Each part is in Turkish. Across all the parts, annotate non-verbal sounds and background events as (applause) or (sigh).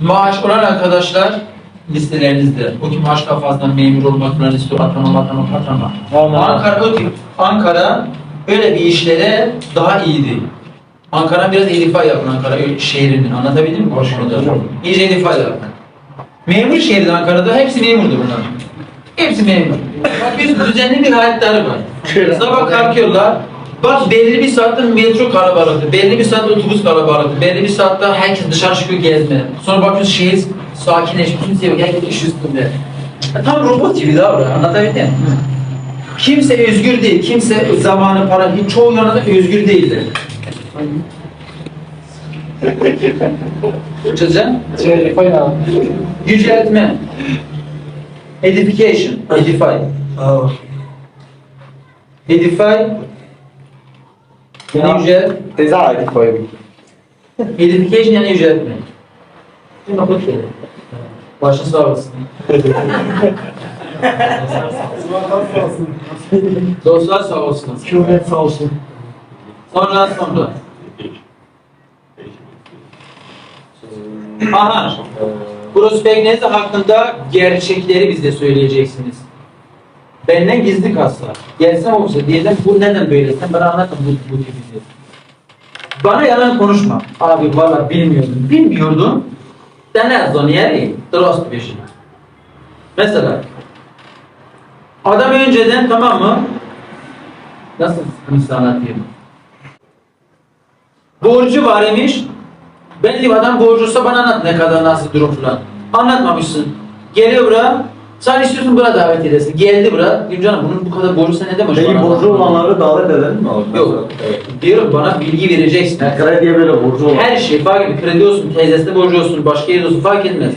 Maaş olan arkadaşlar listelerinizde. O kim maaş kafasından memur olmak, olmak, atama, atama, atama. Tamam. Ankara o tip. Ankara öyle bir işlere daha iyiydi. Ankara biraz edifa yapın Ankara şehrinin. Anlatabildim mi? Boş İyice edifa yapın. Memur şehri Ankara'da hepsi memurdu bunlar. Hepsi memur. Bak bir düzenli bir hayatları var. Sabah kalkıyorlar. Bak belli bir saatte metro kalabalıktı, belli bir saatte otobüs kalabalıktı, belli bir saatte herkes dışarı çıkıyor gezmeye. Sonra bakıyorsun şehir sakinleşmiş, kimse yok, herkes iş üstünde. Ya Tam robot gibi davran, anlatabildim mi? Kimse özgür değil, kimse zamanı, para, hiç çoğu yanında özgür değildir. (laughs) Çözeceğim. Yüceltme. Edification. Edify. Edify. Yani yücelt. Tezahürat koyayım. (laughs) Edification yani yüceltme. Başın sağ olasın. Dostlar sağ olsun. Hükümet sağ olsun. Sonra sonra. Aha. Prospektiniz hakkında gerçekleri bize söyleyeceksiniz. Benden gizli kalsa. Gelsem olsa diyeceğim bu neden böyle? Sen bana anlatın bu, bu tipi. Bana yalan konuşma. Abi valla bilmiyordum. Bilmiyordum. Denez onu yeri. Dost bir şey. Mesela adam önceden tamam mı? Nasıl misal anlatayım? Borcu var imiş. Dedim adam borcuysa bana anlat ne kadar nasıl durum falan. Anlatmamışsın. Geliyor buraya. Sen istiyorsun buraya davet edesin. Geldi buraya. Diyorum canım bunun bu kadar borcu sen neden acaba? Peki borcu olanları davet edelim mi abi? Yok. Diyorum bana bilgi vereceksin. Yani krediye böyle borcu olan. Her şey fark etmez. Kredi olsun, teyzesine borcu olsun, başka yerde olsun fark etmez.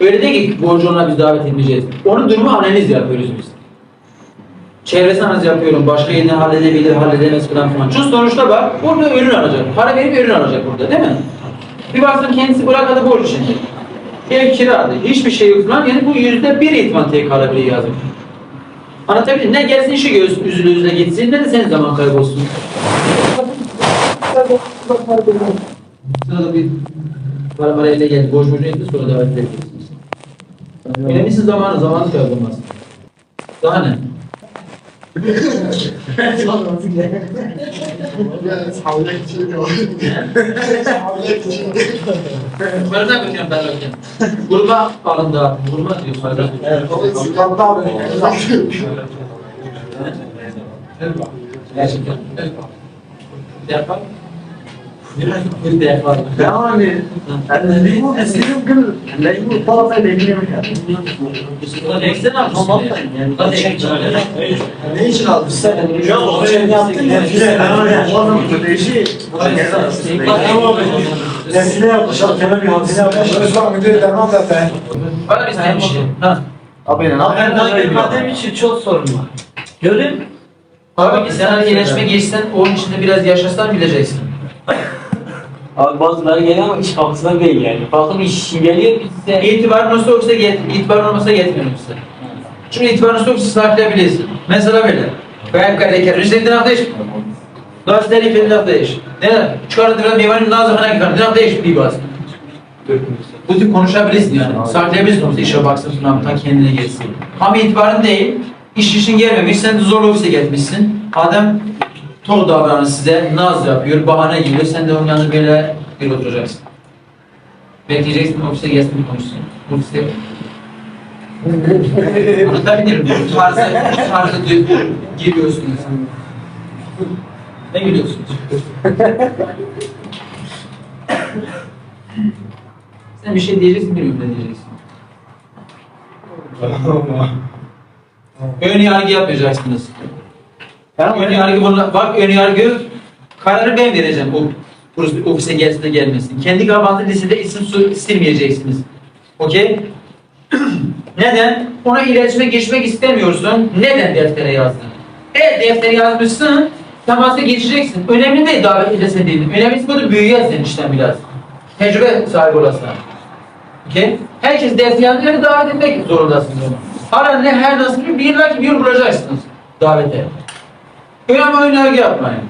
Öyle değil ki borcu olana biz davet etmeyeceğiz. Onun durumu analiz yapıyoruz biz. Çevresini analiz yapıyorum. Başka yerini halledebilir, halledemez falan falan. Çünkü sonuçta bak, burada ürün alacak. Para verip ürün alacak burada değil mi? Bir baksın kendisi bırakmadı borç içinde. Ev kiradı. Hiçbir şey yok falan. Yani bu yüzde bir ihtimal kalabilir yazık. Anlatabildim. Ne gelsin işi göz, üzüle gitsin ne de senin zaman kaybolsun. Sırada bir para para ile geldi. Borç borcu etti sonra davet edeceksiniz. Önemlisi zamanı. Zamanı kaybolmaz. Daha ne? Yukarıdan bakıyorum ben bakıyorum. Gruba alındı abi. Gruba diyor yukarıdan. Gerçekten. Yapar. Bir de yapar. Yani, yani Leymo eskiden gün Leymo falan ben. Eksene abi. Tamam yani. Ne için aldın sen? Ya o ben yaptın ya. Oğlum bu değişi. Nesine yapmış? Kemal bir hadise yapmış. Bana bir sen bir şey. Ha. Abi ne yapayım? Madem için çok sorun var. Görün. Abi sen hani iyileşme geçsen onun içinde biraz yaşasan bileceksin. Abi bazıları geliyor ama iş kapısına değil yani. Bakın iş geliyor biz size İtibarın olsa yoksa get, itibarın olmasa yetmiyor size. Çünkü itibarın olsa yoksa saklayabilirsin. Mesela böyle. Ben kardeşler, rüzgarın hafta iş. Gazeteli filmin hafta iş. Ne? Çıkarın biraz meyvanın nazıkına gidiyor. Ne hafta iş bir bas. Bu tip konuşabilirsin yani. Saklayabilirsin olsa işe baksın falan ta kendine gelsin. Ama itibarın değil. İş işin gelmemiş, sen de zorla ofise gelmişsin. Adam tok davranır size, naz yapıyor, bahane geliyor. Sen de onun yanında böyle bir oturacaksın. Bekleyeceksin ofise gelsin konuşsun. Ofiste Anlatabilirim. Bu tarzı, bu diyor, giriyorsunuz. Ne gülüyorsunuz? Sen bir şey diyeceksin, bilmiyorum ne diyeceksin. (laughs) Ön yargı yapmayacaksınız. Ön yargı bunla, bak ön yargı kararı ben vereceğim burası ofise gelsin de gelmesin. Kendi kafanızda listede isim su silmeyeceksiniz. Okey? (clears throat) Neden? Ona iletişime geçmek istemiyorsun. Neden deftere yazdın? Eğer deftere yazmışsın, temasa geçeceksin. Önemli değil davet edilse değil. Önemlisi burada büyüyesin işten biraz. Tecrübe sahibi olasın. Okey? Herkes ders yazıyor davet etmek zorundasınız. Hala ne her nasıl bir illa ki bir yol bulacaksınız davete. Önemli önerge yapmayın.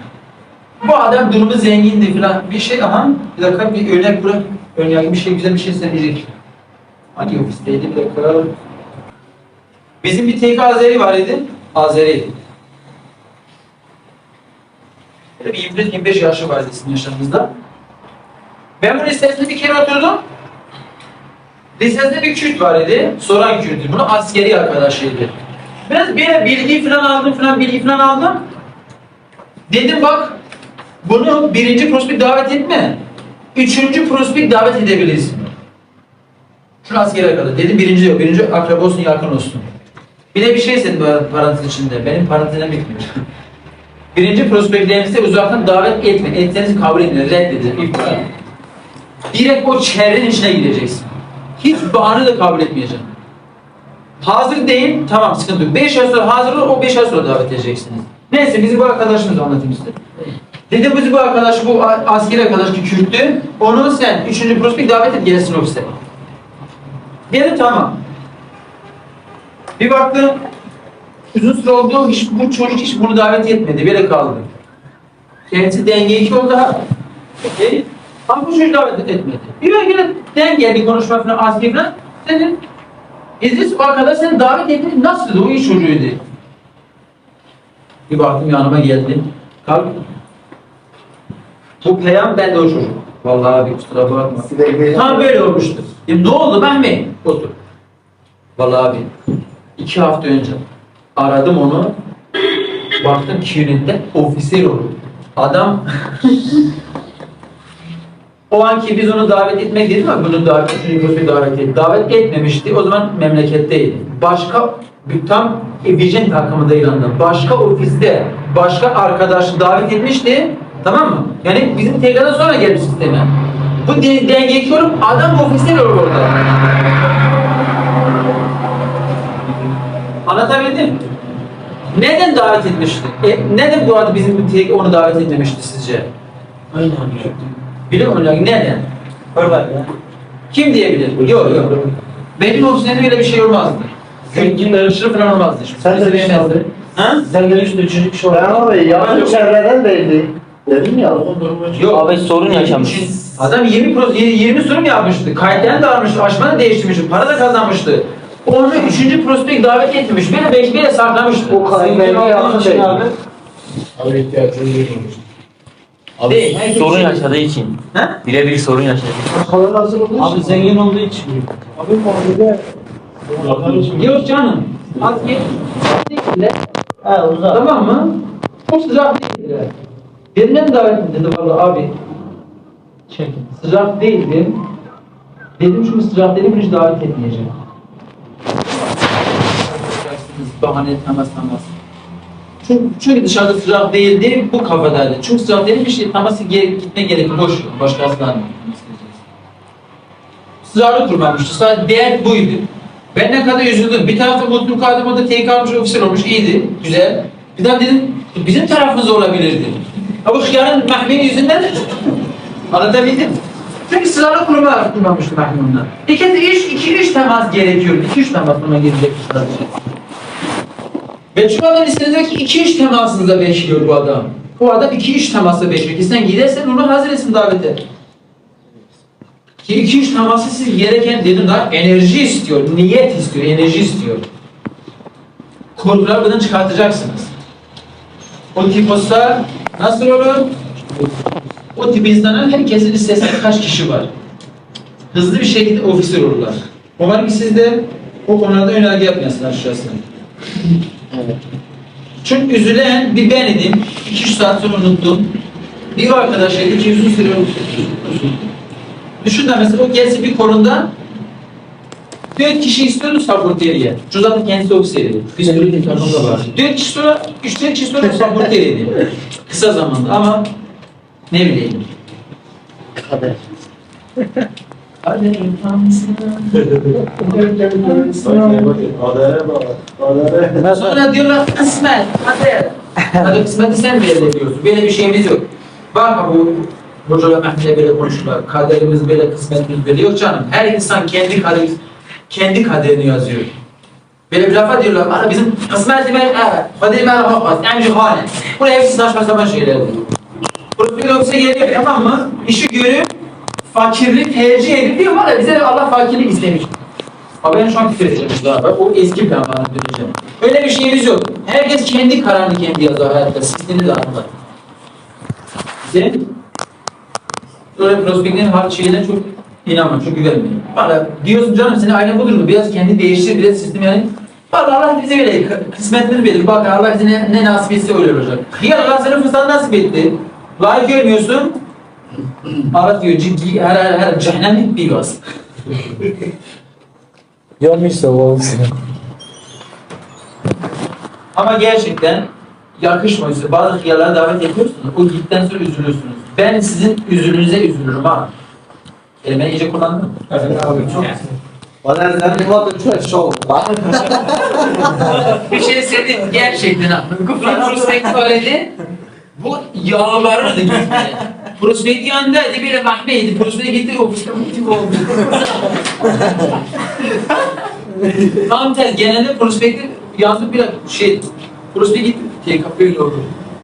Bu adam durumu zengindi falan bir şey aha bir dakika bir örnek bırak. Ön yargı bir şey güzel bir şey söyleyecek. Hangi ofisteydi bir dakika. Bizim bir TK Azeri var idi. Azeri. Böyle bir 24-25 yaşı vardı sizin yaşlarınızda. Ben bu listesinde bir kere oturdum. Listesinde bir Kürt var idi. Soran Kürt'ü. Bunu askeri arkadaşıydı. Biraz böyle bilgi falan aldım falan bilgi falan aldım. Dedim bak bunu birinci prospekt davet etme. Üçüncü prospekt davet edebilirsin. Şunu askeri arkadaş. Dedim birinci yok. Birinci akraba olsun yakın olsun. Bir de bir şey istedim parantez içinde. Benim parantezim bitmiyor. (laughs) Birinci prospektlerinizi uzaktan davet etme. Etseniz kabul etmeyin. Reddedin. İptal. Direkt o çevrenin içine gireceksin. Hiç bahane de kabul etmeyeceksin. Hazır değil, tamam sıkıntı yok. 5 ay sonra hazır ol, o 5 ay sonra davet edeceksiniz. Neyse bizi bu arkadaşımız anlatayım size. Dedim bizi bu arkadaş, bu askeri arkadaş ki Kürt'tü. Onu sen 3. prospekt davet et gelsin ofise. Dedi tamam. Bir baktım, uzun süre oldu, hiç, bu çocuk hiç bunu davet etmedi, böyle kaldı. Kendisi denge iki oldu. Okey. Ama bu çocuk davet etmedi. Bir böyle yine denge bir konuşma falan, askeri falan. Senin İdris o arkadaş seni davet etti. Nasıldı? O iyi çocuğuydu. Bir baktım yanıma geldi. Kalk. Bu peyam ben de o çocuk. Vallahi abi kusura bakma. Tam böyle olmuştu. E, ne oldu ben mi? Otur. Vallahi abi iki hafta önce aradım onu. Baktım Kirin'de ofisir oldu. Adam (laughs) o anki biz onu davet etmek dedik ama bunu davet üçüncü davet et. Davet etmemişti. O zaman memleketteydi. Başka tam Vision takımında İran'da. Başka ofiste başka arkadaş davet etmişti. Tamam mı? Yani bizim tekrardan sonra gelmiş sisteme. Bu de- dengeyi kurup adam ofiste yok orada. Anlatabildim? Neden davet etmişti? E, neden bu arada bizim tek onu davet etmemişti sizce? Aynen. Biliyor musun? Neden? Hırvat ya. Kim diyebilir? Yok yok. Benim ofisimde böyle bir şey olmazdı. Zengin yarışır falan olmazdı. Şimdi Sen de bizi bir şey aldın. Ha? Sen de üstü üçüncü kişi Ben olarak. abi yakın çevreden değildi. Dedim ya. Yok. Abi sorun yaşamış. Adam 20 pro, 20 sunum yapmıştı. Kayıtlarını da almıştı, açmanı değiştirmişti, para da kazanmıştı. Onu üçüncü prospekt davet etmemiş. Beni belki bile saklamıştı. O kayıtlarını yakın Şey abi. Abi ihtiyacını duymamış. Abi Değil, sorun şey- yaşadığı için. Ha? Birebir sorun yaşadığı için. Abi zengin olduğu için. Abi mahallede. Yok canım. Az geç. He uzak. Tamam mı? Çok sıcak değildiler. Birinden davet mi dedi valla abi. Çekin. Sıcak değildi. Dedim çünkü sıcak dedim hiç davet etmeyeceğim. Bahane tamaz tamaz. Çünkü, çünkü dışarıda sıcak değildi, bu kafadaydı. Çünkü sıcak değil bir şey taması gere, gitme gerekli, boş başkasından Sıcaklık kurmamıştı, sadece değer buydu. Ben ne kadar üzüldüm. Bir tarafta mutlu kaldım, o da teyit almış, ofisir olmuş, iyiydi, güzel. Bir daha dedim, bizim tarafımız olabilirdi. Ha bu hıyarın mahvenin yüzünden Anlatabildim. Çünkü sıralı kurma kurmamıştı mahkumda. İki, üç, iki, üç temas gerekiyordu. İki, üç temas buna gelecek sadece. Ve şu adam listedeki iki, üç temasında bekliyor bu adam. Bu adam iki, üç temasla bekliyor. Sen gidersen onu hazır etsin davete. Ki iki, üç teması siz gereken dedim daha enerji istiyor, niyet istiyor, enerji istiyor. Buradan çıkartacaksınız. O tiposta nasıl olur? O tip insanların herkesin listesinde kaç kişi var? Hızlı bir şekilde ofisler olurlar. Umarım ki siz de o konularda önerge yapmayasınız aşağısına. Çünkü üzülen bir ben idim. 2-3 saat sonra unuttum. Bir arkadaşıydı ki uzun süre unuttum. Düşün de mesela o gelse bir konuda Dört kişi istiyordu saboteriye. Şu zaten kendisi ofisiydi. Bir sürü bir takımda var. Dört kişi sonra, üç dört kişi sonra saboteriydi. (laughs) Kısa zamanda ama ne bileyim. Kader. Kadere. Sonra diyorlar kısmet, hadi. (laughs) Hadi kısmeti sen belirliyorsun. Böyle bir şeyimiz yok. Bak bu Hocalar Mehmet'le böyle konuşurlar. Kaderimiz böyle, kısmetimiz böyle. Yok canım. Her insan kendi kaderi, kendi kaderini yazıyor. Böyle bir lafa diyorlar. Bana bizim kısmetime, evet. Kaderime bakmaz. Emci hane. Bu hepsi saçma sapan şeylerdir. Burası bir ofise geliyor tamam mı? İşi görüyor. fakirlik tercih edip diyor var ya bize Allah fakirlik istemiş. Abi ben şu an küfür edeceğim daha. O eski plan bana döneceğim. Öyle bir şeyimiz yok. Herkes kendi kararını kendi yazar hayatta. Sistemi de anlar. Bize böyle prospektin har şeyine çok inanma, çok güvenmeyin. Valla diyorsun canım seni aynen budur mu? Biraz kendi değiştir, biraz sistem yani. Valla Allah bize böyle kısmetini verir. Bak Allah bize ne, ne nasip etse öyle olacak. Diğer Allah sana fırsat nasip etti. Layık görmüyorsun. Allah diyor ciddi her her her cehennemlik bir vas. (laughs) Yanlışsa o olsun. Ama gerçekten yakışmıyor. Bazı hıyarlara davet yapıyorsunuz. O gitten sonra üzülüyorsunuz. Ben sizin üzülünüze üzülürüm ha. Kelimeyi iyice kullandım. Abi çok Bana neden bu adı çok şov. Bir şey söyleyeyim gerçekten ha. Kufran prospekt söyledi. Bu yağlardı gitti. Prospekt yanındaydı böyle mahveydi. Prospekt gitti ofiste motiv oldu. Tam tersi genelde prospekti yazdık bir şey. Prospekt gitti. TKP öyle oldu.